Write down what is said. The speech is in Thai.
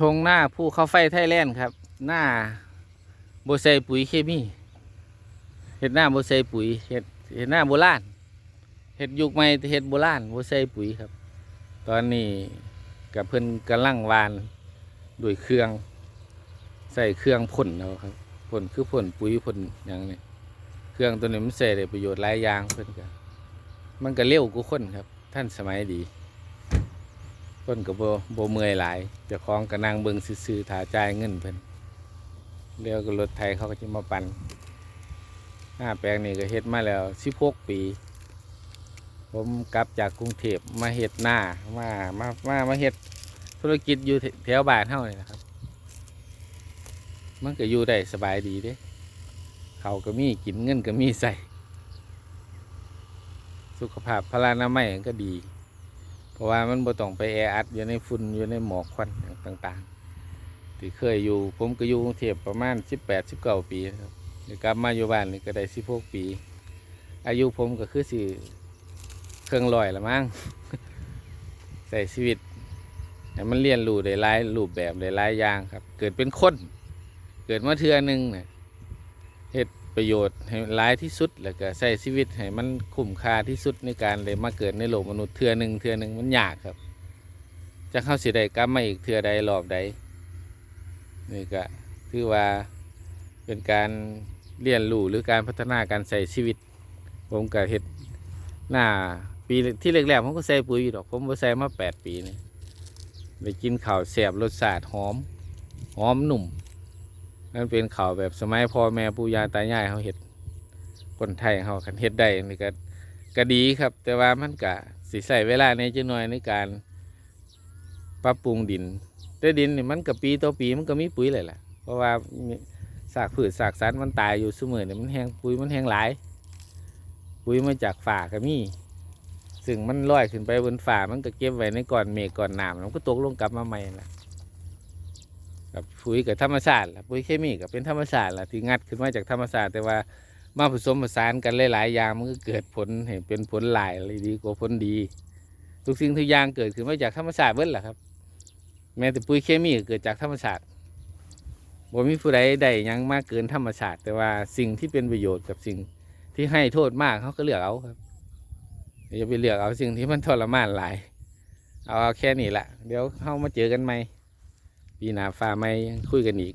ทงหน้าผู้เข้าไฟไทยแลนด์ครับ หน้าโบใส่ปุ๋ยเคมีเห็ดหน้าโบใส่ปุ๋ยเห็ดเห็ดหน้าโบราณเห็ดยุคใหม่เห็ดโบราณโบใส่ปุ๋ยครับ ตอนนี้กับเพิ่นกำลังวานด้วยเครื่อง ใส่เครื่องพ่นเอาครับพ่นคือพ่นปุ๋ยพ่นอย่างนี้เครื่องตัวนี้มันใส่ได้ประโยชน์หลายอย่างเพิ่นก็มันก็เร็วกว่าคนครับ ท่านสมัยดี คนกับโบโบเมื่อยหลายเจ้าของก็นั่งเบิ่งซื่อถาจ่ายเงินเพิ่นเรียวก็รถไทยเขาก็จะมาปันหน้าแปลงนี่ก็เฮ็ดมาแล้ว16ปี ผมกลับจากกรุงเทพมาเฮ็ดหน้ามามามามาเฮ็ดธุรกิจอยู่แถวบ้านเฮานี่นะครับ มันก็อยู่ได้สบายดีเด้เขาก็มีกินเงินก็มีใส่ สุขภาพพลานามัยก็ดี ราะว่ามันบ่ต้องไปแออัดอยู่ในฝุ่นอยู่ในหมอกควันต่างๆ ที่เคยอยู่ผมก็อยู่กรุงเทพประมาณ 18 19 ปีครับกลับมาอยู่บ้านนี่ก็ได้16ปี อายุผมก็คือสิเครื่องลอยละมั้งใส่ชีวิตให้มันเรียนรู้ได้หลายรูปแบบได้หลายอย่างครับ เกิดเป็นคน เกิดมาเทือหนึงเนี่ยเฮ็ด ประโยชน์ให้หลายที่สุด แล้วก็ใช้ชีวิตให้มันคุ้มค่าที่สุดในการได้มาเกิดในโลกมนุษย์เทือหนึ่งเทือหนึ่งมันยากครับ จะเข้าสิได้กลับมาอีกเทือใดรอบใดนี่ก็ถือว่าเป็นการเรียนรู้หรือการพัฒนาการใส่ชีวิต ผมก็เฮ็ดหน้าปีที่แรกๆผมก็ใส่ปุ๋ยอยู่ดอก ผมบ่ใส่มาแปดปีนี่ได้กินข้าวแสบรสชาติหอม หอมหนุ่ม นั่นเป็นเขาวแบบสมัยพ่อแม่ปู่ย่าตายายเขาเห็ดคนไทยเขาคันเฮ็ดได้นี่ก็ก็ดีครับ แต่ว่ามันก็สิใส่เวลาในจังหน่อยในการปรับปรุงดินแต่ดินนี่มันก็ปีต่อปีมันก็มีปุ๋ยเลยแหละเพราะว่าสากพืชสากสันมันตายอยู่เสมอเนี่ยมันแห้งปุ๋ยมันแห้งหลาย ปุ๋ยมาจากฝ่าก็มีซึ่งมันลอยขึ้นไปบนฝ่ามันก็เก็บไว้ในก้อนเมฆก้อนน้ำมันก็ตกลงกลับมาใหม่นั่นล่ะ กับปุ๋ยกับธรรมชาติล่ะปุ๋ยเคมีก็เป็นธรรมชาติล่ะที่งัดขึ้นมาจากธรรมชาติแต่ว่ามาผสมผสานกันหลายๆอย่างมันก็เกิดผลให้เป็นผลหลายเลยดีกว่าผลดี ทุกสิ่งทุกอย่างเกิดขึ้นมาจากธรรมชาติเบิดแหละครับ แม้แต่ปุ๋ยเคมีก็เกิดจากธรรมชาติบ่มีผู้ใดใดยังมากเกินธรรมชาติ แต่ว่าสิ่งที่เป็นประโยชน์กับสิ่งที่ให้โทษมากเขาก็เลือกเอาครับอย่าไปเลือกเอาสิ่งที่มันทรมานหลาย เอาเอาแค่นี้แหละเดี๋ยวเข้ามาเจอกันใหม่ ปีหน้าฟ้าไม่คุยกันอีก